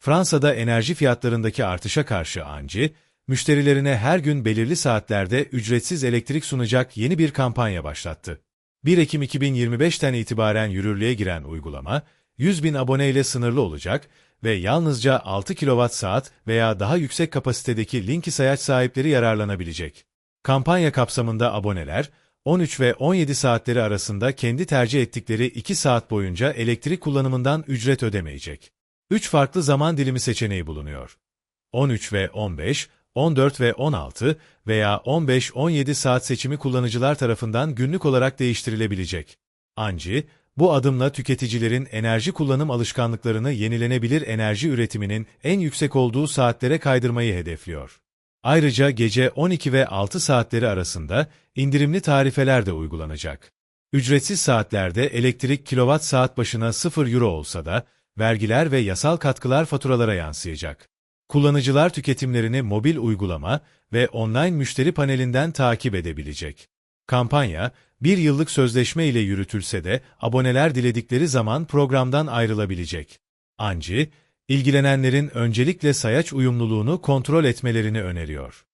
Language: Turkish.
Fransa'da enerji fiyatlarındaki artışa karşı Anci, müşterilerine her gün belirli saatlerde ücretsiz elektrik sunacak yeni bir kampanya başlattı. 1 Ekim 2025'ten itibaren yürürlüğe giren uygulama, 100 bin aboneyle sınırlı olacak ve yalnızca 6 kWh veya daha yüksek kapasitedeki Linky sayaç sahipleri yararlanabilecek. Kampanya kapsamında aboneler, 13 ve 17 saatleri arasında kendi tercih ettikleri 2 saat boyunca elektrik kullanımından ücret ödemeyecek. 3 farklı zaman dilimi seçeneği bulunuyor. 13 ve 15, 14 ve 16 veya 15-17 saat seçimi kullanıcılar tarafından günlük olarak değiştirilebilecek. Anci, bu adımla tüketicilerin enerji kullanım alışkanlıklarını yenilenebilir enerji üretiminin en yüksek olduğu saatlere kaydırmayı hedefliyor. Ayrıca gece 12 ve 6 saatleri arasında indirimli tarifeler de uygulanacak. Ücretsiz saatlerde elektrik kilowatt saat başına 0 euro olsa da, vergiler ve yasal katkılar faturalara yansıyacak. Kullanıcılar tüketimlerini mobil uygulama ve online müşteri panelinden takip edebilecek. Kampanya, bir yıllık sözleşme ile yürütülse de aboneler diledikleri zaman programdan ayrılabilecek. Anci, ilgilenenlerin öncelikle sayaç uyumluluğunu kontrol etmelerini öneriyor.